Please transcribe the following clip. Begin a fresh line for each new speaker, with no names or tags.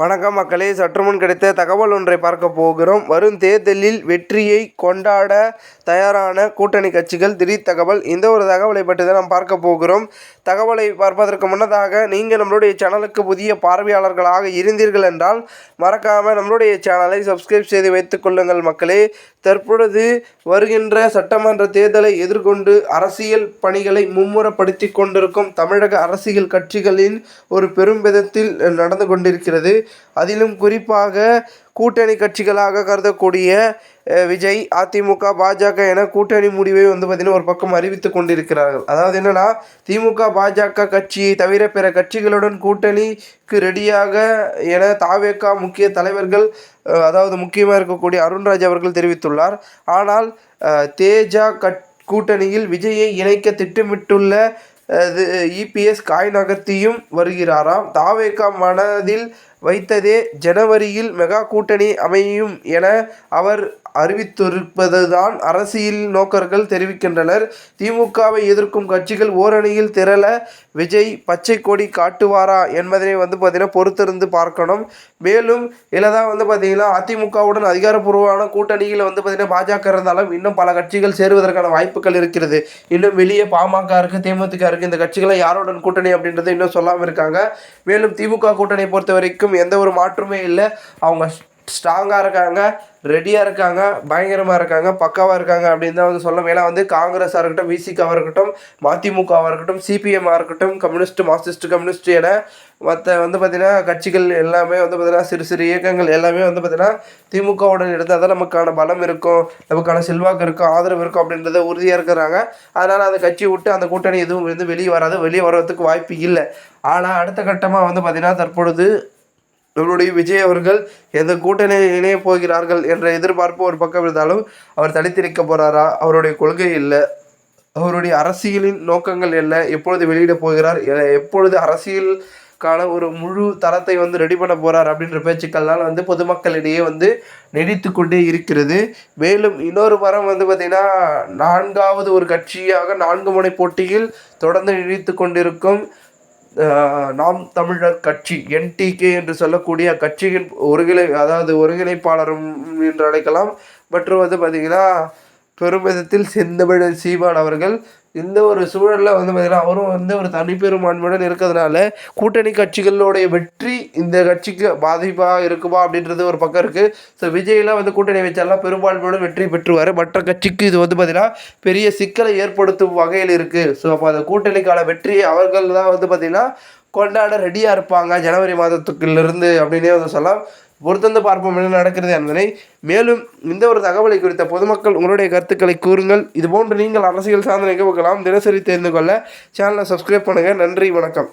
வணக்கம் மக்களே. சற்றுமுன் கிடைத்த தகவல் ஒன்றை பார்க்க போகிறோம். வரும் தேர்தலில் வெற்றியை கொண்டாட தயாரான கூட்டணி கட்சிகள் திடீர் தகவல். இந்த ஒரு தகவலை பற்றி தான் நாம் பார்க்க போகிறோம். தகவலை பார்ப்பதற்கு முன்னதாக நீங்கள் நம்மளுடைய சேனலுக்கு புதிய பார்வையாளர்களாக இருந்தீர்கள் என்றால் மறக்காமல் நம்மளுடைய சேனலை சப்ஸ்கிரைப் செய்து வைத்துக் கொள்ளுங்கள் மக்களே. தற்பொழுது வருகின்ற சட்டமன்ற தேர்தலை எதிர்கொண்டு அரசியல் பணிகளை மும்முரப்படுத்தி கொண்டிருக்கும் தமிழக அரசியல் கட்சிகளின் ஒரு பெரும் விதத்தில் நடந்து கொண்டிருக்கிறது. அதிலும் குறிப்பாக கூட்டணி கட்சிகளாக கருதக்கூடிய விஜய் அதிமுக பாஜக என கூட்டணி முடிவை வந்து பார்த்திங்கன்னா ஒரு பக்கம் அறிவித்து கொண்டிருக்கிறார்கள். அதாவது என்னென்னா திமுக பாஜக கட்சியை தவிர பிற கட்சிகளுடன் கூட்டணிக்கு ரெடியாக என தாவேகா முக்கிய தலைவர்கள் அதாவது முக்கியமாக இருக்கக்கூடிய அருண்ராஜ் அவர்கள் தெரிவித்துள்ளார். ஆனால் தேஜா கட் கூட்டணியில் விஜயை இணைக்க திட்டமிட்டுள்ள இது இபிஎஸ் காய் நகர்த்தியும் வருகிறாராம். தாவேகா மனதில் வைத்ததே ஜனவரியில் மெகா கூட்டணி அமையும் என அவர் அறிவித்திருப்பதுதான் அரசியல் நோக்கர்கள் தெரிவிக்கின்றனர். திமுகவை எதிர்க்கும் கட்சிகள் ஓரணியில் திரள விஜய் பச்சை கொடி காட்டுவாரா என்பதனை வந்து பார்த்திங்கன்னா பொறுத்திருந்து பார்க்கணும். மேலும் இதில் தான் வந்து பார்த்திங்கன்னா அதிமுகவுடன் அதிகாரப்பூர்வமான கூட்டணியில் வந்து பார்த்திங்கன்னா பாஜக இருந்தாலும் இன்னும் பல கட்சிகள் சேருவதற்கான வாய்ப்புகள் இருக்கிறது. இன்னும் வெளியே பாமக இருக்குது தேமுதிக இருக்குது இந்த கட்சிகளை யாருடன் கூட்டணி அப்படின்றத இன்னும் சொல்லாமல் இருக்காங்க. மேலும் திமுக கூட்டணியை பொறுத்த வரைக்கும் எந்த ஒரு மாற்றமே இல்லை. அவங்க ஸ்ட்ராங்காக இருக்காங்க ரெடியாக இருக்காங்க பயங்கரமாக இருக்காங்க பக்காவாக இருக்காங்க அப்படின்னு தான் வந்து சொல்ல ஏன்னா வந்து காங்கிரஸாக இருக்கட்டும் விசிகாவாக இருக்கட்டும் மதிமுகவாக இருக்கட்டும் சிபிஎம்மாக இருக்கட்டும் கம்யூனிஸ்ட் மார்க்சிஸ்ட் கம்யூனிஸ்ட் என மற்ற வந்து பார்த்திங்கன்னா கட்சிகள் எல்லாமே வந்து பார்த்திங்கன்னா சிறு சிறு இயக்கங்கள் எல்லாமே வந்து பார்த்திங்கன்னா திமுகவுடன் இருந்தால் தான் நமக்கான பலம் இருக்கும் நமக்கான செல்வாக்கு இருக்கும் ஆதரவு இருக்கும் அப்படின்றத உறுதியாக இருக்கிறாங்க. அதனால் அந்த கட்சி விட்டு அந்த கூட்டணி எதுவும் வந்து வெளியே வராது வெளியே வர்றதுக்கு வாய்ப்பு இல்லை. ஆனால் அடுத்த கட்டமாக வந்து பார்த்திங்கன்னா தற்பொழுது நம்மளுடைய விஜய் அவர்கள் எந்த கூட்டணியில் இணைய போகிறார்கள் என்ற எதிர்பார்ப்பு ஒரு பக்கம் இருந்தாலும் அவர் தனித்திருக்க போகிறாரா அவருடைய கொள்கை இல்லை. அவருடைய அரசியலின் நோக்கங்கள் என்ன? எப்பொழுது வெளியிட போகிறார்? எப்பொழுது அரசியலுக்கான ஒரு முழு தரத்தை வந்து ரெடி பண்ண போகிறார் அப்படின்ற பேச்சுக்கள்லாம் வந்து பொதுமக்களிடையே வந்து நெடித்து கொண்டே இருக்கிறது. மேலும் இன்னொரு வாரம் வந்து பார்த்திங்கன்னா நான்காவது ஒரு கட்சியாக நான்கு முனை போட்டியில் தொடர்ந்து நீடித்து கொண்டிருக்கும் நாம் தமிழர் கட்சி என்டிகே என்று சொல்லக்கூடிய கட்சியின் ஒருங்கிணை அதாவது ஒருங்கிணைப்பாளரும் என்று அழைக்கலாம். மற்றும் வந்து பார்த்திங்கன்னா பெருமிதத்தில் செந்தமிழர் சீமான் அவர்கள் இந்த ஒரு சூழலில் வந்து பார்த்திங்கன்னா அவரும் வந்து ஒரு தனிப்பெரும்பான்மையுடன் இருக்கிறதுனால கூட்டணி கட்சிகளுடைய வெற்றி இந்த கட்சிக்கு பாதிப்பாக இருக்குமா அப்படின்றது ஒரு பக்கம் இருக்குது ஸோ விஜயெலாம் வந்து கூட்டணி வச்சாலாம் பெரும்பான்மையுடன் வெற்றி பெற்றுவார். மற்ற கட்சிக்கு இது வந்து பார்த்திங்கன்னா பெரிய சிக்கலை ஏற்படுத்தும் வகையில் இருக்குது ஸோ அப்போ அந்த கூட்டணிக்கான வெற்றியை அவர்கள் தான் வந்து பார்த்திங்கன்னா கொண்டாட ரெடியாக இருப்பாங்க. ஜனவரி மாதத்துக்குள்ளிருந்து அப்படின்னே வந்து சொல்லலாம். பொறுத்தந்து பார்ப்போம் என்ன நடக்கிறது என்பதனை மேலும் இந்த ஒரு தகவலை குறித்த பொதுமக்கள் உங்களுடைய கருத்துக்களை கூறுங்கள். இதுபோன்று நீங்கள் அரசியல் சார்ந்த நிகழ்வுகளாம் தினசரி தெரிந்து கொள்ள சேனலை சப்ஸ்கிரைப் பண்ணுங்கள் நன்றி வணக்கம்.